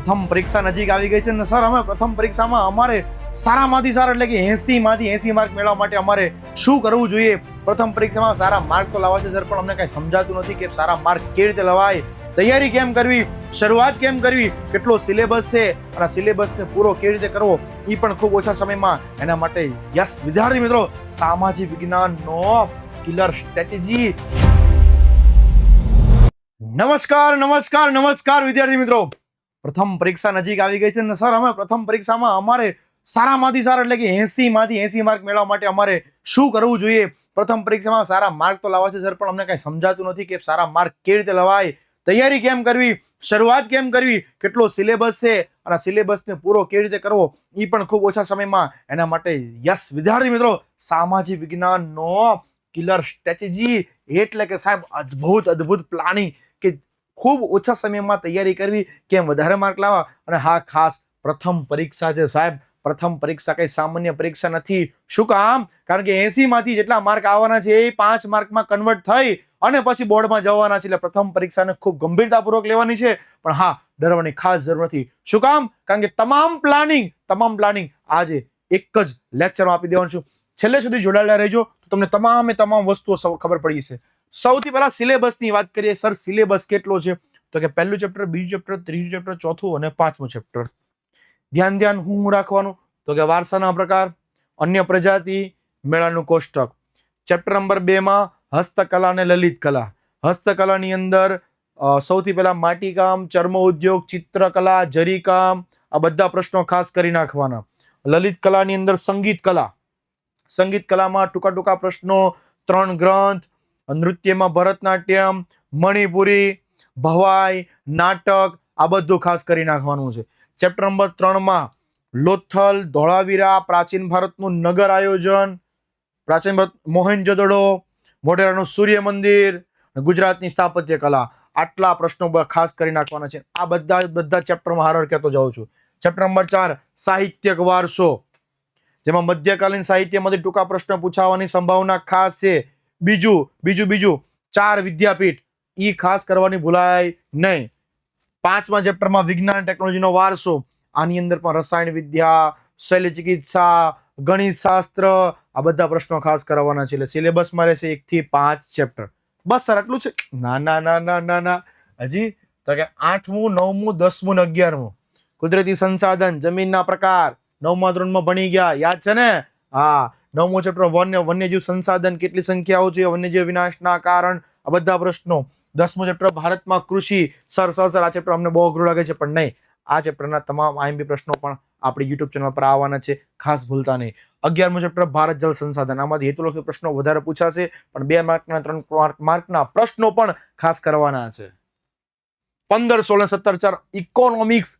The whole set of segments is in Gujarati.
પ્રથમ પરીક્ષા નજીક આવી ગઈ છે ને સર, અમે પ્રથમ પરીક્ષામાં અમારે સારામાંથી સારા એટલે કે એંસીમાંથી એંસી માર્ક મેળવવા માટે અમારે શું કરવું જોઈએ? પ્રથમ પરીક્ષામાં સારા માર્ક તો લાવવા છે સર, પણ અમને કાંઈ સમજાતું નથી કે સારા માર્ક કેવી રીતે લવાય. તૈયારી કેમ કરવી? શરૂઆત કેમ કરવી? કેટલો સિલેબસ છે? અને સિલેબસને પૂરો કેવી રીતે કરવો? એ પણ ખૂબ ઓછા સમયમાં. એના માટે યસ, વિદ્યાર્થી મિત્રો, સામાજિક વિજ્ઞાનનો કિલર સ્ટ્રેટેજી નમસ્કાર નમસ્કાર નમસ્કાર વિદ્યાર્થી મિત્રો. પ્રથમ પરીક્ષા નજીક આવી ગઈ છે ને સર, અમે પ્રથમ પરીક્ષામાં અમારે સારામાંથી સારા એટલે કે એંસીમાંથી એંસી માર્ક મેળવવા માટે અમારે શું કરવું જોઈએ? પ્રથમ પરીક્ષામાં સારા માર્ક તો લાવવા છે, સર, પણ અમને કાંઈ સમજાતું નથી કે સારા માર્ક કેવી રીતે લવાય. તૈયારી કેમ કરવી? શરૂઆત કેમ કરવી? કેટલો સિલેબસ છે? અને સિલેબસને પૂરો કેવી રીતે કરવો? એ પણ ખૂબ ઓછા સમયમાં. એના માટે યસ, વિદ્યાર્થી મિત્રો, સામાજિક વિજ્ઞાનનો કિલર સ્ટ્રેટેજી એટલે કે સાહેબ, અદ્ભુત અદ્ભુત પ્લાનિંગ ખૂબ ઓછા સમયમાં તૈયારી કરવી કેમ? વધારે માર્ક લાવવા? અને હા, ખાસ પ્રથમ પરીક્ષા છે સાહેબ. પ્રથમ પરીક્ષા કઈ સામાન્ય પરીક્ષા નથી. શું કામ? કારણ કે એસી માંથી જેટલા માર્ક આવવાના છે, એ પાંચ માર્કમાં કન્વર્ટ થઈ અને પછી બોર્ડમાં જવાના છે. એટલે પ્રથમ પરીક્ષાને ખૂબ ગંભીરતાપૂર્વક લેવાની છે. પણ હા, ડરવાની ખાસ જરૂર નથી. શું કામ? કારણ કે તમામ પ્લાનિંગ તમામ પ્લાનિંગ આજે એક જ લેક્ચરમાં આપી દેવાનું છું. છેલ્લે સુધી જોડાયેલા રહેજો. તો તમને તમામે તમામ વસ્તુઓ ખબર પડી જશે. સૌથી પહેલા સિલેબસની વાત કરીએ, સર, સિલેબસ કેટલો છે? તો કે પહેલું ચેપ્ટર, બીજું ચેપ્ટર, ત્રીજું ચેપ્ટર, ચોથું અને પાંચમું ચેપ્ટર. ધ્યાન ધ્યાન, હું રાખવાનું. તો કે વારસાના પ્રકાર, અન્ય પ્રજાતિ, મેળાનું કોષ્ટક. ચેપ્ટર નંબર બેમાં હસ્તકલા અને લલિત કલા. હસ્તકલાની અંદર સૌથી પહેલા માટીકામ, ચર્મ ઉદ્યોગ, ચિત્રકલા, જરીકામ, આ બધા પ્રશ્નો ખાસ કરી નાખવાના. લલિત કલાની અંદર સંગીત કલા. સંગીત કલામાં ટૂંકા ટૂંકા પ્રશ્નો, ત્રણ ગ્રંથ નૃત્યમાં ભરતનાટ્યમ, મણિપુરી, ભવાઈ, નાટક, આ બધું ખાસ કરી નાખવાનું છે. ચેપ્ટર નંબર ત્રણમાં લોથલ, ધોળાવીરા, પ્રાચીન ભારતનું નગર આયોજન. પ્રાચીન ભારત મોહેનજોદડો મોઢેરાનું સૂર્ય મંદિર ગુજરાતની સ્થાપત્ય કલા. આટલા પ્રશ્નો ખાસ કરી નાખવાના છે. આ બધા બધા ચેપ્ટરમાં હારર કહેતો જાઉં છું. ચેપ્ટર નંબર ચાર, સાહિત્યક વારસો. જેમાં મધ્યકાલીન સાહિત્યમાંથી ટૂંકા પ્રશ્ન પૂછાવાની સંભાવના ખાસ છે. બીજું બીજું બીજું, ચાર વિદ્યાપીઠ. ઈ ખાસ કરવાની ભૂલાય નહીં. પાંચમા ચેપ્ટરમાં વિજ્ઞાન ટેકનોલોજીનો વારસો. આની અંદર પણ રસાયણ વિદ્યા શૈલ્ય ચિકિત્સા, ગણિત શાસ્ત્ર, આ બધા પ્રશ્નો ખાસ કરવાના છે. એટલે સિલેબસમાં રહેશે એકથી પાંચ ચેપ્ટર. બસ સર, આટલું છે? ના ના ના ના ના ના. હજી તો કે આઠમું, નવમું, દસમું ને અગિયારમું. કુદરતી સંસાધન, જમીનના પ્રકાર નવમા ધોરણમાં ભણી ગયા. યાદ છે ને? હા. નવમો ચેપ્ટર વન્ય, વન્યજીવ સંસાધન કેટલી સંખ્યાઓ છે? વન્યજીવ વિનાશના કારણ, આ બધા પ્રશ્નો. દસમો ચેપ્ટર ભારતમાં કૃષિ. સર સર સર, આ ચેપ્ટર અમને બહુ અઘરું લાગે છે, પણ નહીં. આ ચેપ્ટરના તમામ આઈએમબી પ્રશ્નો પણ આપણી યુટ્યુબ ચેનલ પર આવવાના છે. ખાસ ભૂલતા નહીં. અગિયારમો ચેપ્ટર ભારત જળ સંસાધન. આમાંથી હેતુલક્ષી પ્રશ્નો વધારે પૂછાશે, પણ બે માર્કના, ત્રણ માર્ક, માર્કના પ્રશ્નો પણ ખાસ કરવાના છે. પંદર, સોળ, સત્તર, ચાર ઇકોનોમિક્સ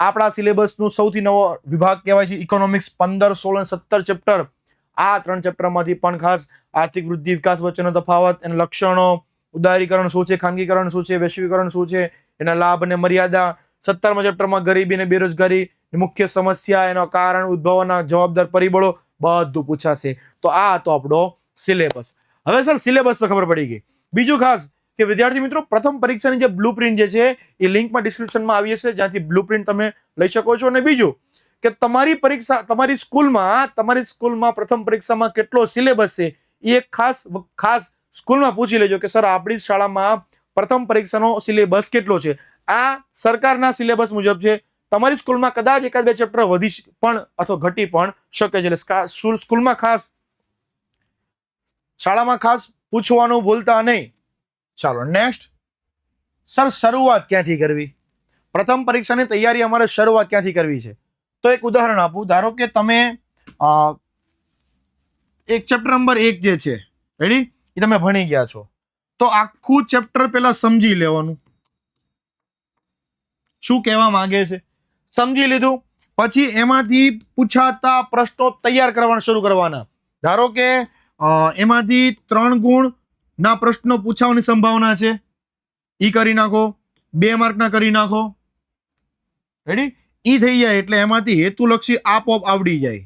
આપણા સિલેબસનું સૌથી નવો વિભાગ કહેવાય છે ઇકોનોમિક્સ પંદર, સોળ, સત્તર ચેપ્ટર આ ત્રણ ચેપ્ટરમાંથી પણ ખાસ આર્થિક વૃદ્ધિ, વિકાસ વચ્ચેનો તફાવત, એના લક્ષણો, ઉદારીકરણ શું છે, ખાનગીકરણ શું છે, વૈશ્વિકરણ શું છે, એના લાભ અને મર્યાદા, સત્તરમા ચેપ્ટરમાં ગરીબી અને બેરોજગારી મુખ્ય સમસ્યા, એનો કારણ, ઉદ્ભવના જવાબદાર પરિબળો બધું પૂછાશે. તો આ તો આપણો સિલેબસ. હવે સર, સિલેબસ તો ખબર પડી ગઈ. બીજું ખાસ કે વિદ્યાર્થી મિત્રો, પ્રથમ પરીક્ષાની જે બ્લુ જે છે, એ લિંકમાં ડિસ્ક્રિપ્શનમાં આવી હશે, જ્યાંથી બ્લુ તમે લઈ શકો છો. અને બીજું કે તમારી પરીક્ષા, તમારી સ્કૂલમાં તમારી સ્કૂલમાં પ્રથમ પરીક્ષામાં કેટલો સિલેબસ છે, એ એક ખાસ ખાસ સ્કૂલમાં પૂછી લેજો કે સર, આપણી શાળામાં પ્રથમ પરીક્ષાનો સિલેબસ કેટલો છે? આ સરકારના સિલેબસ મુજબ છે. તમારી સ્કૂલમાં કદાચ એકાદ બે ચેપ્ટર વધી પણ અથવા ઘટી પણ શકે છે. એટલે સ્કૂલમાં ખાસ, શાળામાં ખાસ પૂછવાનું ભૂલતા નહીં. ચાલો, નેક્સ્ટ. સર, શરૂઆત ક્યાંથી કરવી? પ્રથમ પરીક્ષાની તૈયારી અમારે શરૂઆત ક્યાંથી કરવી છે? તો એક ઉદાહરણ આપું. ધારો કે તમે એક ચેપ્ટર નંબર એક જે છે રેડી એ તમે ભણી ગયા છો. તો આખું ચેપ્ટર પહેલાં સમજી લેવાનું. શું કહેવા માંગે છે? સમજી લીધું. પછી એમાંથી પૂછાતા પ્રશ્નો તૈયાર કરવાના શરૂ કરવાના. ધારો કે એમાંથી ત્રણ ગુણ ના પ્રશ્નો પૂછાવાની સંભાવના છે. એ કરી નાખો. બે માર્કના કરી નાખો. રેડી ઈ થઈ જાય એટલે એમાંથી હેતુલક્ષી આપોઆપ આવડી જાય.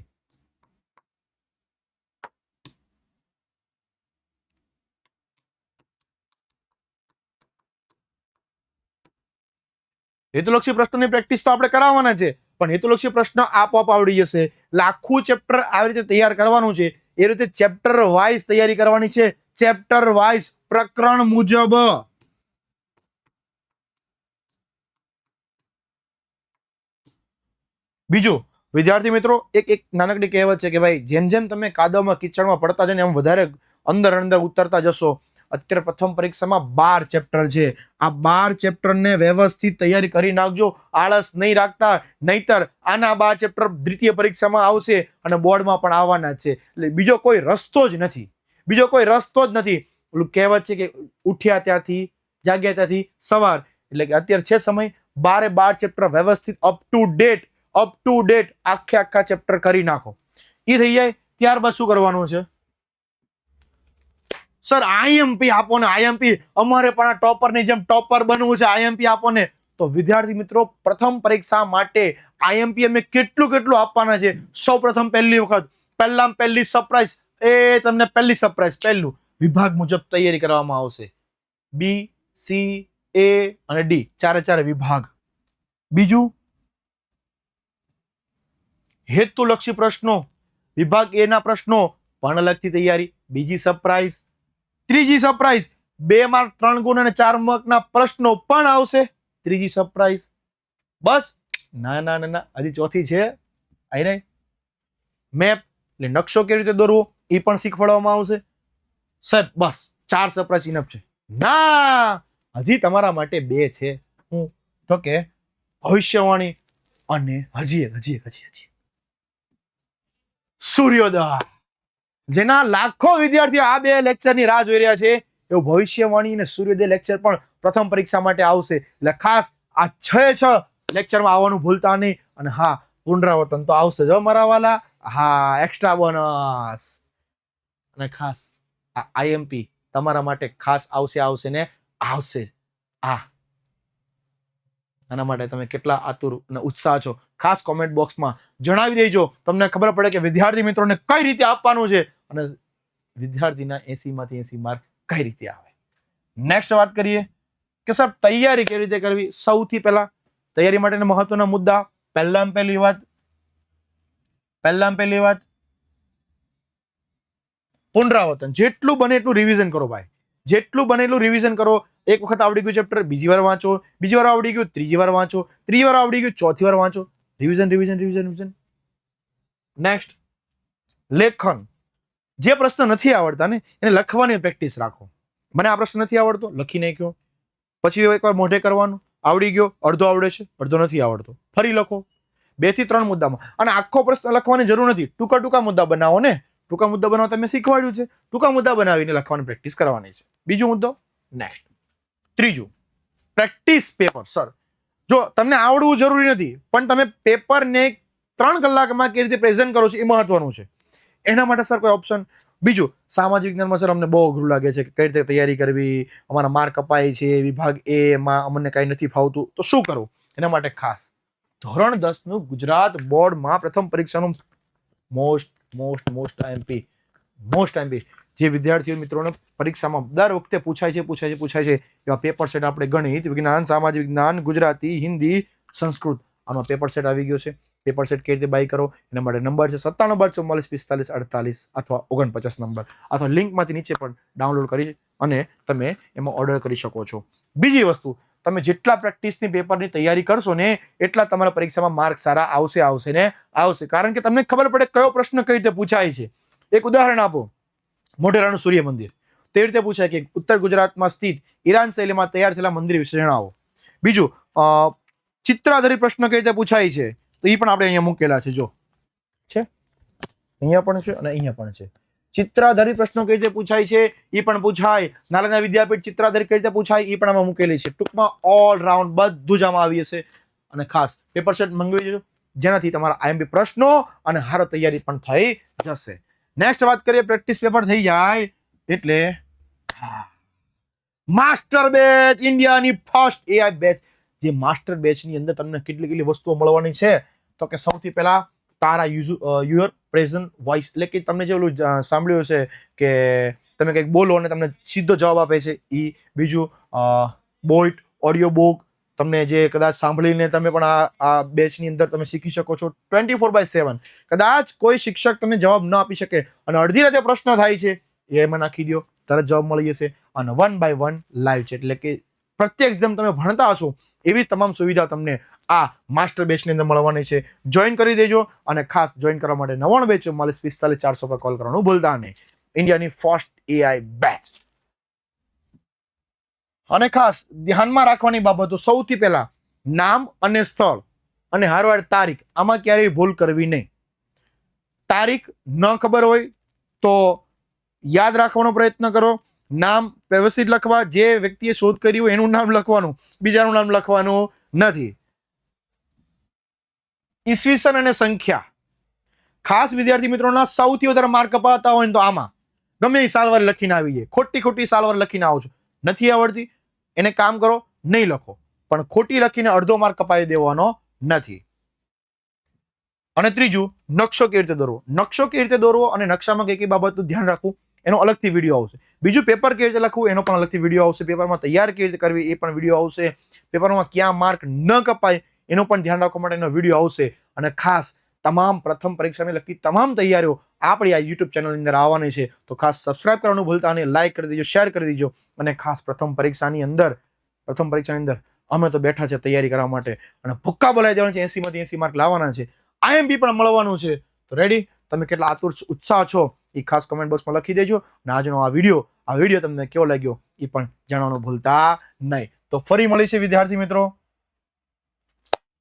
હેતુલક્ષી પ્રશ્નની પ્રેક્ટિસ તો આપણે કરાવવાના છે, પણ હેતુલક્ષી પ્રશ્ન આપોઆપ આવડી જશે. લાખું ચેપ્ટર આવી રીતે તૈયાર કરવાનું છે. એ રીતે ચેપ્ટર વાઇઝ તૈયારી કરવાની છે. ચેપ્ટર વાઇઝ પ્રકરણ મુજબ બીજું, વિદ્યાર્થી મિત્રો, એક એક નાનકડી કહેવત છે કે ભાઈ, જેમ જેમ તમે કાદવમાં, કિચડમાં પડતા જઈને એમ વધારે અંદર અંદર ઉતરતા જશો, અત્યારે પ્રથમ પરીક્ષામાં બાર ચેપ્ટર છે. આ બાર ચેપ્ટરને વ્યવસ્થિત તૈયારી કરી નાખજો. આળસ નહીં રાખતા, નહીતર આના બાર ચેપ્ટર દ્વિતીય પરીક્ષામાં આવશે અને બોર્ડમાં પણ આવવાના છે. એટલે બીજો કોઈ રસ્તો જ નથી. બીજો કોઈ રસ્તો જ નથી. ઓલું કહેવત છે કે ઉઠ્યા ત્યારથી, જાગ્યા ત્યાંથી સવાર. એટલે કે અત્યારે છે સમય. બારે બાર ચેપ્ટર વ્યવસ્થિત up to date up to date આખે આખા ચેપ્ટર કરી નાખો. એ થઈ જાય, ત્યારબાદ શું કરવાનું છે? સર આઈએમપી આપો ને આઈએમપી અમારે પણ આ ટોપરની જેમ ટોપર બનવું છે આઈએમપી આપો ને. તો વિદ્યાર્થી મિત્રો, પ્રથમ પરીક્ષા માટે આઈએમપી અમે કેટલું કેટલું આપવાના છે? સૌ પ્રથમ પહેલી વખત પહેલામાં પહેલી સરપ્રાઈઝ એ તમને પહેલી સરપ્રાઈઝ પહેલું. વિભાગ મુજબ તૈયારી કરવામાં આવશે. બી સી એ અને ડી ચારે ચારે વિભાગ. બીજું? હેતુલક્ષી પ્રશ્નો, વિભાગ એના પ્રશ્નો પણ અલગથી તૈયારી, બીજી સરપ્રાઈઝ ત્રીજી સરપ્રાઈઝ બે માર્ક ત્રણ ગુણ અને ચાર માર્કના પ્રશ્નો પણ આવશે. ત્રીજી સરપ્રાઈઝ બસ, ના ના ના હજી ચોથી છે. આઈ નહીં મેપ, એટલે નકશો કેવી રીતે દોરવો એ પણ શીખવાડવામાં આવશે. સાહેબ, બસ, ચાર સરપ્રાઈઝ ઇનફ છે. ના, હજી તમારા માટે બે છે. હું, તો કે ભવિષ્યવાણી અને હજી એક હજી એક, હજી હજી સૂર્યોદય. જેના લાખો વિદ્યાર્થીઓ આ બે લેક્ચરની રાહ જોઈ રહ્યા છે. એવું ભવિષ્યવાણી અને સૂર્યોદય લેક્ચર પણ પ્રથમ પરીક્ષા માટે આવશે. એટલે ખાસ આ છ છ લેક્ચરમાં આવવાનું ભૂલતા નહીં. અને હા, પુનરાવર્તન તો આવશે જો મારા વાલા. હા એક્સ્ટ્રા બોનસ અને ખાસ આ આઈએમપી તમારા માટે ખાસ આવશે આવશે ને આવશે. આ. આના માટે તમે કેટલા આતુર અને ઉત્સાહ છો. ખાસ કોમેન્ટ બોક્સમાં જણાવી દેજો. તમને ખબર પડે કે વિદ્યાર્થી મિત્રોને કઈ રીતે આપવાનું છે અને વિદ્યાર્થીના એસીમાંથી એસી માર્ક કઈ રીતે આવે. નેક્સ્ટ વાત કરીએ કે સર તૈયારી કેવી રીતે કરવી? સૌથી પહેલા તૈયારી માટેના મહત્વના મુદ્દા. પહેલાં પહેલી વાત, પહેલાં પહેલી વાત, પુનરાવર્તન. જેટલું બને એટલું રિવિઝન કરો ભાઈ. જેટલું બને એટલું રિવિઝન કરો. એક વખત આવડી ગયું ચેપ્ટર બીજી વાર વાંચો. બીજી વાર આવડી ગયું, ત્રીજી વાર વાંચો. ત્રીજી વાર આવડી ગયું, ચોથી વાર વાંચો. Revision revision revision revision next લેખન. જે પ્રશ્ન નથી આવડતા ને, એને લખવાની પ્રેક્ટિસ રાખો. મને આ પ્રશ્ન નથી આવડતો, લખી નાખ્યો પછી એકવાર મોઢે કરવાનું. આવડી ગયો, અડધો આવડે છે, અડધો નથી આવડતો. ફરી લખો. બેથી ત્રણ મુદ્દામાં. અને આખો પ્રશ્ન લખવાની જરૂર નથી. ટૂંકા ટૂંકા મુદ્દા બનાવો ને. ટૂંકા મુદ્દા બનાવતા મેં શીખવાડ્યું છે. ટૂંકા મુદ્દા બનાવીને લખવાની પ્રેક્ટિસ કરવાની છે. બીજો મુદ્દો નેક્સ્ટ ત્રીજું. પ્રેક્ટિસ પેપર સર જો તમને આવડવું જરૂરી નથી, પણ તમે પેપરને ત્રણ કલાકમાં કેવી રીતે પ્રેઝન્ટ કરો છો એ મહત્વનું છે. એના માટે સર કોઈ ઓપ્શન બીજું, સામાજિક વિજ્ઞાનમાં સર અમને બહુ અઘરું લાગે છે કે કઈ રીતે તૈયારી કરવી, અમારા માર્ક કપાય છે, વિભાગ એમાં અમને કાંઈ નથી ફાવતું. તો શું કરવું? એના માટે ખાસ. ધોરણ દસનું ગુજરાત બોર્ડમાં પ્રથમ પરીક્ષાનું most most most IMP most IMP જે વિદ્યાર્થીઓ મિત્રોને પરીક્ષામાં દર વખતે પૂછાય છે પૂછાય છે પૂછાય છે, એવા પેપર સેટ આપણે ગણિત, વિજ્ઞાન, સામાજિક વિજ્ઞાન, ગુજરાતી, હિન્દી, સંસ્કૃત આમાં પેપર સેટ આવી ગયો છે. પેપર સેટ કેવી રીતે બાય કરો? એના માટે નંબર છે સત્તાણું બાર ચુમ્માલીસ પિસ્તાલીસ અડતાલીસ અથવા ઓગણપચાસ નંબર અથવા લિંકમાંથી નીચે પણ ડાઉનલોડ કરી અને તમે એમાં ઓર્ડર કરી શકો છો. બીજી વસ્તુ, તમે જેટલા પ્રેક્ટિસની પેપરની તૈયારી કરશો ને, એટલા તમારા પરીક્ષામાં માર્ક સારા આવશે આવશે ને, આવશે. કારણ કે તમને ખબર પડે કયો પ્રશ્ન કઈ રીતે પૂછાય છે. એક ઉદાહરણ આપો. મોઢેરાનું સૂર્ય મંદિર તેવી રીતે પૂછાય કે ઉત્તર ગુજરાતમાં સ્થિત ઈરાન શૈલીમાં તૈયાર થયેલા મંદિર વિશે જણાવો. બીજું ચિત્ર પ્રશ્ન કઈ રીતે પૂછાય છે? તો એ પણ આપણે અહીંયા મૂકેલા છે, જો. છે? અહીંયા પણ છે અને અહીંયા પણ છે. ચિત્ર પ્રશ્નો કઈ રીતે પૂછાય છે? એ પણ પૂછાય. નાલંદા વિદ્યાપીઠ ચિત્ર આધારિત કઈ રીતે પૂછાય? એ પણ આમાં મૂકેલી છે. ટૂંકમાં ઓલ રાઉન્ડ બધું જ આમાં આવી હશે. અને ખાસ પેપર સેટ મંગાવી જજો જેનાથી તમારા આઈએમપી પ્રશ્નો અને હારો તૈયારી પણ થઈ જશે. નેક્સ્ટ વાત કરીએ પ્રેક્ટિસ પેપર થઈ જાય, એટલે માસ્ટર બેચ ઇન્ડિયાની ફર્સ્ટ એઆઈ બેચ જે માસ્ટર બેચની અંદર તમને કેટલી કેટલી વસ્તુઓ મળવાની છે? તો કે સૌથી પહેલાં તારા યુઅર પ્રેઝન્ટ વોઇસ એટલે કે તમને જે ઓલું સાંભળ્યું છે કે તમે કંઈક બોલો અને તમને સીધો જવાબ આપે છે એ બીજું બોઇટ ઓડિયો બુક તમને જે કદાચ સાંભળીને તમે પણ આ આ બેચની અંદર તમે શીખી શકો છો ટ્વેન્ટી ફોર બાય સેવન કદાચ કોઈ શિક્ષક તમને જવાબ ન આપી શકે અને અડધી રાતે પ્રશ્ન થાય છે, એ એમાં નાખી દો તરત જવાબ મળી જશે. અને વન બાય વન લાઈવ છે, એટલે કે પ્રત્યક્ષ જેમ તમે ભણતા હશો, એવી તમામ સુવિધા તમને આ માસ્ટર બેચની અંદર મળવાની છે. જોઈન કરી દેજો અને ખાસ જોઈન કરવા માટે નવાણું બેચ ચુમ્માલીસ પિસ્તાલીસ ચારસો પર કોલ કરવાનું ભૂલતા નહીં. ઇન્ડિયાની ફર્સ્ટ એઆઈ બેચ અને ખાસ ધ્યાનમાં રાખવાની બાબતો સૌથી પહેલા નામ અને સ્થળ અને હારવાર તારીખ. આમાં ક્યારેય ભૂલ કરવી નહીં. તારીખ ન ખબર હોય તો યાદ રાખવાનો પ્રયત્ન કરો. નામ વ્યવસ્થિત લખવા. જે વ્યક્તિએ શોધ કરી હોય એનું નામ લખવાનું. બીજાનું નામ લખવાનું નથી. ઈસવીસન અને સંખ્યા. ખાસ વિદ્યાર્થી મિત્રોના સૌથી વધારે માર્ક અપાતા હોય તો આમાં. ગમે એ સાલવાર લખીને આવી જાય. ખોટી ખોટી સાલવાર લખીને આવો છો. નથી આવડતી. એને કામ કરો, નહીં લખો. પણ ખોટી લખીને અડધો માર્ક કપાવી દેવાનો નથી. અને ત્રીજું, નકશો કેવી રીતે દોરવો? નકશો કેવી રીતે દોરવો અને નકશામાં કઈ કઈ બાબતનું ધ્યાન રાખવું, એનો અલગથી વીડિયો આવશે. બીજું પેપર કેવી રીતે લખવું, એનો પણ અલગથી વીડિયો આવશે. પેપરમાં તૈયાર કેવી રીતે કરવી, એ પણ વીડિયો આવશે. પેપરમાં ક્યાં માર્ક ન કપાય, એનો પણ ધ્યાન રાખવા માટેનો વીડિયો આવશે. અને ખાસ, તમામ પ્રથમ પરીક્ષાને લગતી તમામ તૈયારીઓ આપણી આ યુટ્યુબ ચેનલની અંદર આવવાની છે, તો ખાસ સબસ્ક્રાઇબ કરવાનું ભૂલતા અને લાઇક કરી દેજો શેર કરી દેજો, અને ખાસ પ્રથમ પરીક્ષાની અંદર, પ્રથમ પરીક્ષાની અંદર અમે તો બેઠા છે તૈયારી કરવા માટે, અને ભૂક્કા બોલાવી દેવાના છે, એસીમાંથી એસી માર્ક લાવવાના છે. આઈએમપી પણ મળવાનું છે. તો રેડી તમે કેટલા આતુર ઉત્સાહ છો? એ ખાસ કમેન્ટ બોક્સમાં લખી દેજો, અને આજનો આ વીડિયો આ વીડિયો તમને કેવો લાગ્યો એ પણ જાણવાનું ભૂલતા નહીં. તો ફરી મળી છે વિદ્યાર્થી મિત્રો.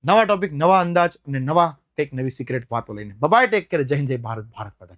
નવા ટોપિક નવા અંદાજ, અને નવા કંઈક નવી સિક્રેટ વાતો લઈને. બબાય ટેક કેર જય જય ભારત. ભારત માતા કી.